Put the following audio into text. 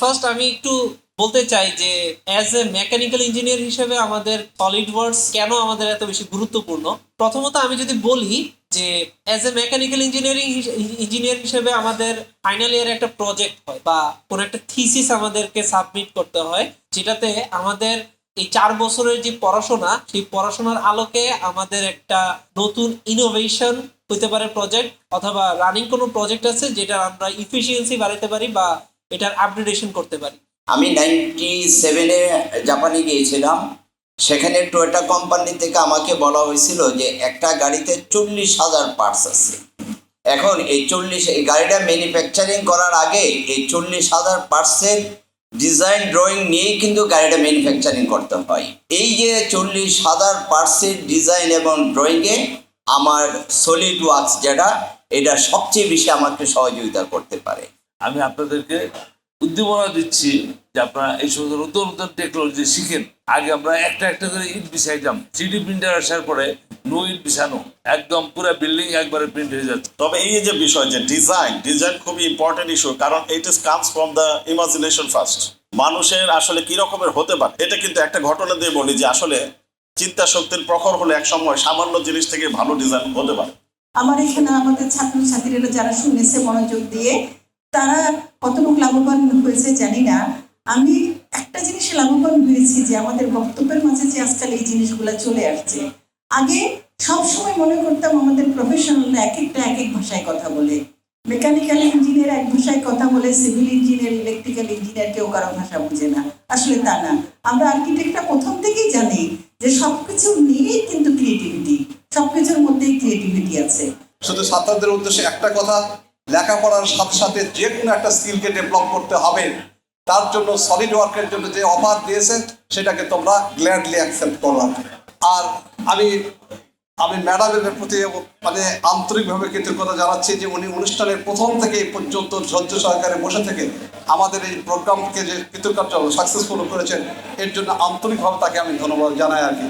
First আমি একটু বলতে চাই যে অ্যাজ এ মেকানিক্যাল ইঞ্জিনিয়ার হিসেবে আমাদের সলিড ওয়ার্কস কেন আমাদের এত বেশি গুরুত্বপূর্ণ? প্রথমত আমি যদি বলি যে as a mechanical engineering engineer হিসেবে আমাদের ফাইনাল ইয়ারে একটা প্রজেক্ট হয় বা কোনো একটা থিসিস আমাদেরকে সাবমিট করতে হয়, যেটাতে আমাদের এই চার বছরের যে পড়াশোনা, সেই পড়াশোনার আলোকে আমাদের একটা নতুন ইনোভেশন হইতে পারে প্রজেক্ট অথবা রানিং কোনো প্রজেক্ট আছে যেটা আমরা ইফিসিয়েন্সি বাড়াতে পারি বা এটার আপগ্রেডেশন করতে পারি। আমি নাইনটি সেভেনে জাপানে গিয়েছিলাম। সেখানে টয়োটা কোম্পানি থেকে আমাকে বলা হয়েছিল যে একটা গাড়িতে চল্লিশ হাজার পার্টস আছে। এখন এই চল্লিশ, এই গাড়িটা ম্যানুফ্যাকচারিং করার আগে এই চল্লিশ হাজার পার্টসের ডিজাইন ড্রয়িং নিয়েই কিন্তু গাড়িটা ম্যানুফ্যাকচারিং করতে হয়। এই যে চল্লিশ হাজার পার্টসের ডিজাইন এবং ড্রয়িংয়ে আমার সলিড ওয়ার্কস যেটা, এটা সবচেয়ে বেশি আমাকে সহযোগিতা করতে পারে। আমি আপনাদেরকে উদ্দীপনা দিচ্ছি যে আপনারা এই সমস্ত নতুন নতুন টেকনোলজি শিখেন। আগে আমরা একটা একটা করে ইট বিছাইতাম। থ্রিডি প্রিন্টার আসার পরে নো ইট বিছানো। একদম পুরো বিল্ডিং একবারে প্রিন্ট হয়ে যাচ্ছে। তবে এই যে বিষয় যে ডিজাইন ডিজাইন খুবই ইম্পর্টেন্ট ইস্যু কারণ it is comes from the imagination first মানুষের আসলে কি রকমের হতে পারে এটা কিন্তু একটা ঘটনা দিয়ে বলি যে আসলে চিন্তা শক্তির প্রখর হলে এক সময় সামান্য জিনিস থেকে ভালো ডিজাইন হতে পারে। আমার এখানে আমাদের ছাত্রছাত্রীরা যারা শুনেছে মনোযোগ দিয়ে তারা কতটুকু লাভবান হয়েছে জানি না। আমি একটা জিনিসে লাভবান হয়েছি যে আমাদের বক্তব্যের মাঝে যে আজকাল এই জিনিসগুলো চলে আসছে। আগে সব সময় মনে করতাম আমাদের প্রফেশনালরা এক একটা এক এক ভাষায় কথা বলে। মেকানিক্যাল ইঞ্জিনিয়ার এক ভাষায় কথা বলে সিভিল ইঞ্জিনিয়ার ইলেকট্রিক্যাল ইঞ্জিনিয়ার কেউ কারও ভাষা বুঝে না। আসলে তা না। আমরা আর্কিটেক্টরা প্রথম থেকেই জানি যে সবকিছু নিয়েই কিন্তু ক্রিয়েটিভিটি সবকিছুর মধ্যেই ক্রিয়েটিভিটি আছে। শুধু ছাত্রদের উদ্দেশ্যে একটা কথা লেখাপড়ার সাথে সাথে যে কোনো একটা স্কিলকে ডেভেলপ করতে হবে। তার জন্য সলিড ওয়ার্কের জন্য যে অফার দিয়েছেন সেটাকে তোমরা গ্ল্যাডলি অ্যাকসেপ্ট করলাম আর আমি আমি ম্যাডামের প্রতি মানে আন্তরিকভাবে কৃতজ্ঞতা জানাচ্ছি যে উনি অনুষ্ঠানের প্রথম থেকে এই পর্যন্ত ধৈর্য সহকারে বসে থেকে আমাদের এই প্রোগ্রামকে যে কৃতজ্ঞতা সাকসেসফুল করেছেন, এর জন্য আন্তরিকভাবে তাকে আমি ধন্যবাদ জানাই আর কি।